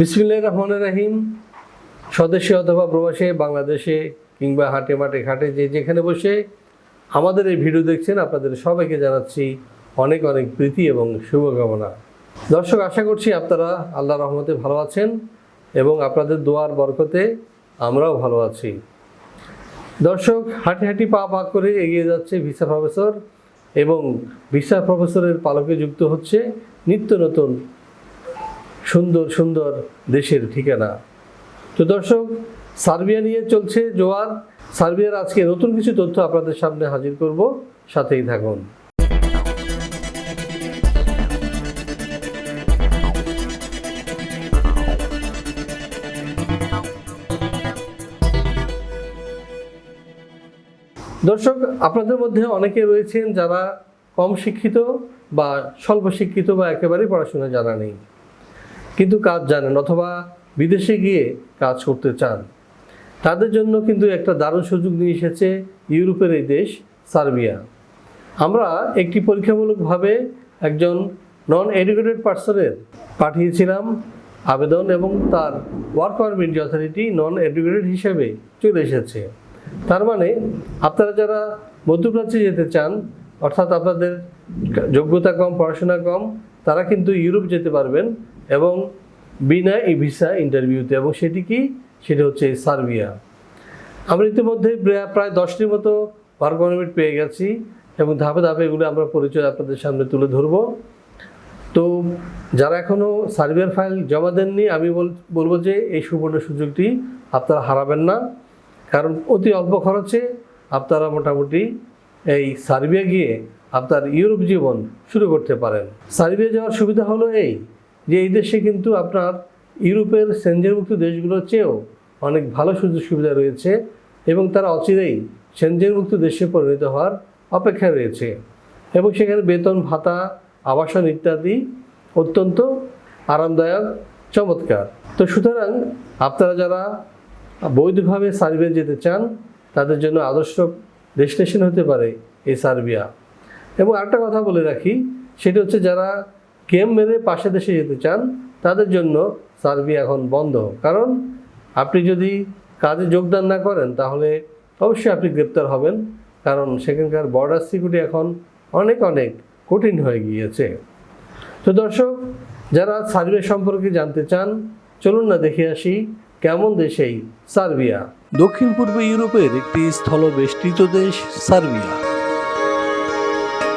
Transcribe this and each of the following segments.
বিসমিল্লাহ রহমান রাহিম। স্বদেশে অথবা প্রবাসে, বাংলাদেশে কিংবা হাটে মাঠে ঘাটে যে যেখানে বসে আমাদের এই ভিডিও দেখছেন, আপনাদের সবাইকে জানাচ্ছি অনেক অনেক প্রীতি এবং শুভকামনা। দর্শক, আশা করছি আপনারা আল্লাহ রহমতে ভালো আছেন এবং আপনাদের দোয়ার বরকতে আমরাও ভালো আছি। দর্শক, হাঁটি হাঁটি পা পা করে এগিয়ে যাচ্ছে ভিসা প্রফেসর এবং ভিসা প্রফেসরের পালকে যুক্ত হচ্ছে নিত্য নতুন সুন্দর সুন্দর দেশের ঠিকানা। তো দর্শক, সার্বিয়া নিয়ে চলছে জোয়ার। সার্বিয়ার আজকে নতুন কিছু তথ্য আপনাদের সামনে হাজির করব। সাথেই থাকুন। দর্শক, আপনাদের মধ্যে অনেকে রয়েছেন যারা কম শিক্ষিত বা স্বল্প শিক্ষিত বা একেবারেই পড়াশোনা জানা নেই। কিন্তু কাজ জানেন অথবা বিদেশে গিয়ে কাজ করতে চান। তাদের জন্য কিন্তু একটা দারুণ সুযোগ নিয়ে এসেছে ইউরোপের এই দেশ, সার্বিয়া। আমরা একটি পরীক্ষামূলকভাবে একজন নন এডুকেটেড পার্সনের পাঠিয়েছিলাম আবেদন এবং তার ওয়ার্ক পারমিট যথারীতি নন এডুকেটেড হিসেবে চলে এসেছে। তার মানে আপনারা যারা মধ্যপ্রাচ্যে যেতে চান, অর্থাৎ আপনাদের যোগ্যতা কম, পড়াশোনা কম, তারা কিন্তু ইউরোপ যেতে পারবেন। এবং বিনা ই ভিসা ইন্টারভিউতে এবং সেটি কি? সেটি হচ্ছে সার্বিয়া। আমরা ইতিমধ্যে প্রায়- দশটির মতো ওয়ার্ক পারমিট পেয়ে গেছি, এবং ধাপে ধাপে এগুলো আমরা পরিচয় আপনাদের সামনে তুলে ধরব। তো যারা এখনও সার্বিয়ার ফাইল জমা দেননি, আমি বল- বলব যে এই সুবর্ণ সুযোগটি আপনারা হারাবেন না। কারণ অতি অল্প খরচে আপনারা মোটামুটি এই সার্বিয়া গিয়ে আপনার ইউরোপ জীবন শুরু করতে পারেন। সার্বিয়া যাওয়ার সুবিধা হলো এই যে এই দেশে কিন্তু আপনার ইউরোপের সেঞ্জেনমুক্ত দেশগুলোর চেয়েও অনেক ভালো সুযোগ সুবিধা রয়েছে এবং তারা অচিরেই সেঞ্জেনমুক্ত দেশে পরিণত হওয়ার অপেক্ষায় রয়েছে। এবং সেখানে বেতন, ভাতা, আবাসন ইত্যাদি অত্যন্ত আরামদায়ক, চমৎকার। তো সুতরাং আপনারা যারা বৈধভাবে সার্বিয়া যেতে চান, তাদের জন্য আদর্শ ডেস্টিনেশন হতে পারে এই সার্বিয়া। এবং আরেকটা কথা বলে রাখি, সেটা হচ্ছে যারা গেম মেরে পাশে দেশে যেতে চান, তাদের জন্য সার্বিয়া এখন বন্ধ। কারণ আপনি যদি কাজে যোগদান না করেন, তাহলে অবশ্যই আপনি গ্রেপ্তার হবেন। কারণ সেখানকার বর্ডার সিকিউরিটি এখন অনেক অনেক কঠিন হয়ে গিয়েছে। তো দর্শক, যারা সার্বিয়া সম্পর্কে জানতে চান, চলুন না দেখে আসি কেমন দেশেই সার্বিয়া। দক্ষিণ পূর্ব ইউরোপের একটি স্থলবেষ্টিত দেশ সার্বিয়া।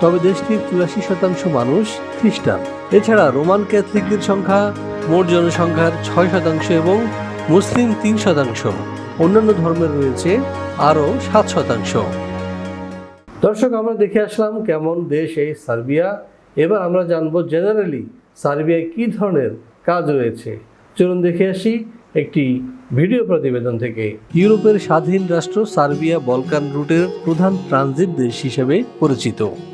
তবে দেশটির চুরাশি শতাংশ মানুষ খ্রিস্টান। এছাড়া রোমান ক্যাথলিকদের সংখ্যা মোট জনসংখ্যার ছয় শতাংশ এবং মুসলিম তিন শতাংশ। অন্যান্য ধর্মের রয়েছে আরও সাত শতাংশ। দর্শক, আমরা দেখে আসলাম কেমন দেশ এই সার্বিয়া। এবার আমরা জানব জেনারেলি সার্বিয়ায় কী ধরনের কাজ রয়েছে। চলুন দেখে আসি একটি ভিডিও প্রতিবেদন থেকে। ইউরোপের স্বাধীন রাষ্ট্র সার্বিয়া বলকান রুটের প্রধান ট্রানজিট দেশ হিসেবে পরিচিত।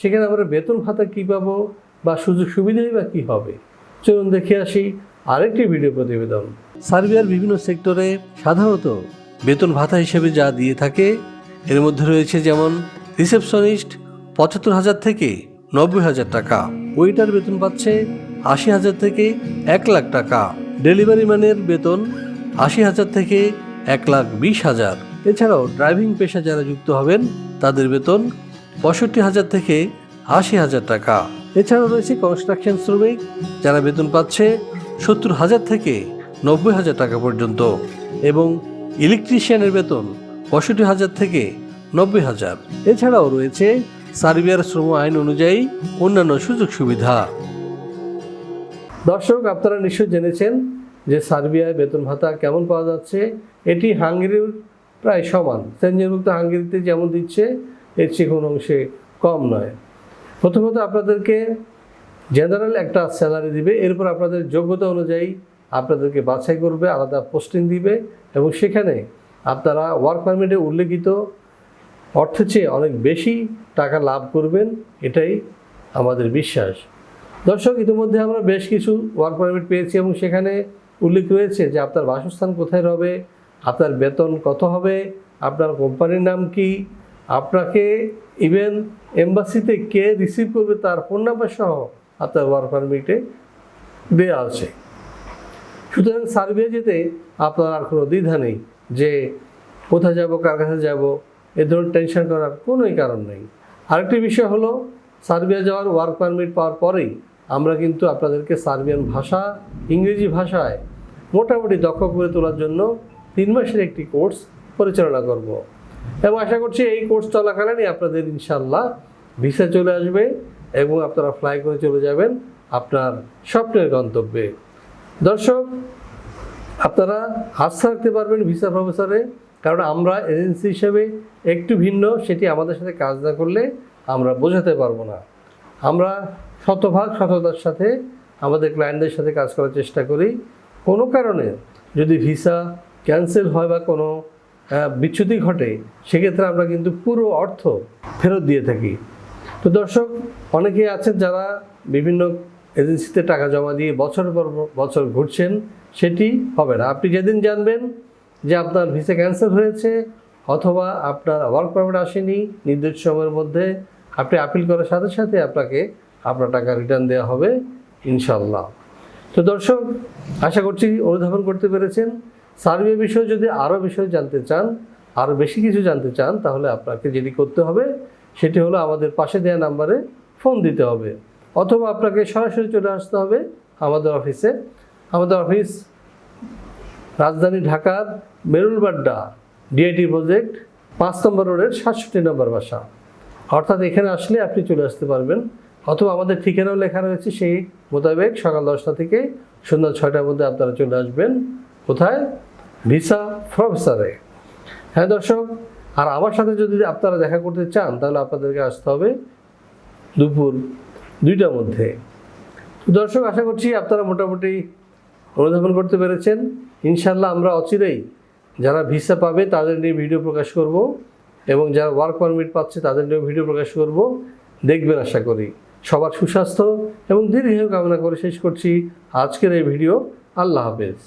সেখানে আমরা বেতন ভাতা কী পাবো বা সুযোগ সুবিধাই বা কী হবে? চলুন দেখে আসি আরেকটি ভিডিও প্রতিবেদন। সার্বিয়ার বিভিন্ন সেক্টরে সাধারণত বেতন ভাতা হিসেবে যা দিয়ে থাকে, এর মধ্যে রয়েছে যেমন রিসেপশনিস্ট পঁচাত্তর হাজার থেকে নব্বই হাজার টাকা, ওয়েটার বেতন পাচ্ছে আশি হাজার থেকে এক লাখ টাকা, ডেলিভারি ম্যানের বেতন আশি হাজার থেকে এক লাখ বিশ হাজার। এছাড়াও ড্রাইভিং পেশা যারা যুক্ত হবেন, তাদের বেতন পঁয়ষট্টি হাজার থেকে আশি হাজার টাকা। এছাড়াও রয়েছে কনস্ট্রাকশন শ্রমিক যারা বেতন পাচ্ছে সত্তর হাজার থেকে নব্বই হাজার টাকা পর্যন্ত। এবং ইলেকট্রিশিয়ানের বেতন পঁয়ষট্টি হাজার থেকে নব্বই হাজার। এছাড়াও রয়েছে সার্বিয়ার শ্রম আইন অনুযায়ী অন্যান্য সুযোগ সুবিধা। দর্শক, আপনারা নিশ্চয় জেনেছেন যে সার্বিয়ায় বেতন ভাতা কেমন পাওয়া যাচ্ছে। এটি হাঙ্গেরির প্রায় সমান। সেঞ্জনভুক্ত হাঙ্গেরিতে যেমন দিচ্ছে এর চেয়ে কোনো অংশে কম নয়। প্রথমত আপনাদেরকে জেনারেল একটা স্যালারি দিবে, এরপর আপনাদের যোগ্যতা অনুযায়ী আপনাদেরকে বাছাই করবে, আলাদা পোস্টিং দিবে এবং সেখানে আপনারা ওয়ার্ক পারমিটে উল্লেখিত অর্থের চেয়ে অনেক বেশি টাকা লাভ করবেন, এটাই আমাদের বিশ্বাস। দর্শক, ইতিমধ্যে আমরা বেশ কিছু ওয়ার্ক পারমিট পেয়েছি এবং সেখানে উল্লেখ রয়েছে যে আপনার বাসস্থান কোথায় হবে, আপনার বেতন কত হবে, আপনার কোম্পানির নাম কি আপনাকে ইভেন এম্বাসিতে কে রিসিভ করবে তার ফোন নাম্বার সহ আপনার ওয়ার্ক পারমিটে দেওয়া আছে। সুতরাং সার্বিয়া যেতে আপনার আর কোনো দ্বিধা নেই যে কোথায় যাব, কার কাছে যাব, এ ধরনের টেনশন করার কোনোই কারণ নেই। আরেকটি বিষয় হলো, সার্বিয়া যাওয়ার ওয়ার্ক পারমিট পাওয়ার পরেই আমরা কিন্তু আপনাদেরকে সার্বিয়ান ভাষা, ইংরেজি ভাষায় মোটামুটি দক্ষ করে তোলার জন্য তিন মাসের একটি কোর্স পরিচালনা করব। এবং আশা করছি এই কোর্স চলাকালীনই আপনাদের ইনশাল্লাহ ভিসা চলে আসবে এবং আপনারা ফ্লাই করে চলে যাবেন আপনার স্বপ্নের গন্তব্যে। দর্শক, আপনারা আস্থা রাখতে পারবেন ভিসা প্রফেসরে কারণ আমরা এজেন্সি হিসেবে একটু ভিন্ন, সেটি আমাদের সাথে কাজ না করলে আমরা বোঝাতে পারব না। আমরা শতভাগ সততার সাথে আমাদের ক্লায়েন্টদের সাথে কাজ করার চেষ্টা করি। কোনো কারণে যদি ভিসা ক্যান্সেল হয় বা কোনো বিচ্যুতি ঘটে, সেক্ষেত্রে আমরা কিন্তু পুরো অর্থ ফেরত দিয়ে থাকি। তো দর্শক অনেকেই আছেন যারা বিভিন্ন এজেন্সিতে টাকা জমা দিয়ে বছর পর বছর ঘুরছেন, সেটি হবে না। আপনি যেদিন জানবেন যে আপনার ভিসা ক্যান্সেল হয়েছে অথবা আপনার ওয়ার্ক পারমিট আসেনি, নির্দিষ্ট সময়ের মধ্যে আপনি আপিল করার সাথে সাথে আপনাকে আপনার টাকা রিটার্ন দেওয়া হবে ইনশাল্লাহ তো দর্শক, আশা করছি অনুধাবন করতে পেরেছেন। সার্ভে বিষয়ে যদি আরও বিষয় জানতে চান, আরও বেশি কিছু জানতে চান, তাহলে আপনাকে যেটি করতে হবে, সেটি হলো আমাদের পাশে দেওয়া নাম্বারে ফোন দিতে হবে। অথবা আপনাকে সরাসরি চলে আসতে হবে আমাদের অফিসে। আমাদের অফিস রাজধানী ঢাকার মেরুলবাড্ডা ডিআইটি প্রজেক্ট পাঁচ নম্বর রোডের সাতষট্টি নম্বর বাসা। অর্থাৎ এখানে আসলে আপনি চলে আসতে পারবেন। অথবা আমাদের ঠিকানাও লেখা রয়েছে সেই মোতাবেক সকাল দশটা থেকে সন্ধ্যা ছয়টার মধ্যে আপনারা চলে আসবেন। কোথায়? ভিসা প্রফেসরে। হ্যাঁ দর্শক, আর আমার সাথে যদি আপনারা দেখা করতে চান, তাহলে আপনাদেরকে আসতে হবে দুপুর দুইটার মধ্যে। দর্শক, আশা করছি আপনারা মোটামুটি অনুধাবন করতে পেরেছেন। ইনশাল্লাহ আমরা অচিরেই যারা ভিসা পাবে, তাদের নিয়ে ভিডিও প্রকাশ করব এবং যারা ওয়ার্ক পারমিট পাচ্ছে, তাদের নিয়ে ভিডিও প্রকাশ করব। দেখবেন আশা করি। সবার সুস্বাস্থ্য এবং দীর্ঘায়ু কামনা করে শেষ করছি আজকের এই ভিডিও। আল্লাহ হাফেজ।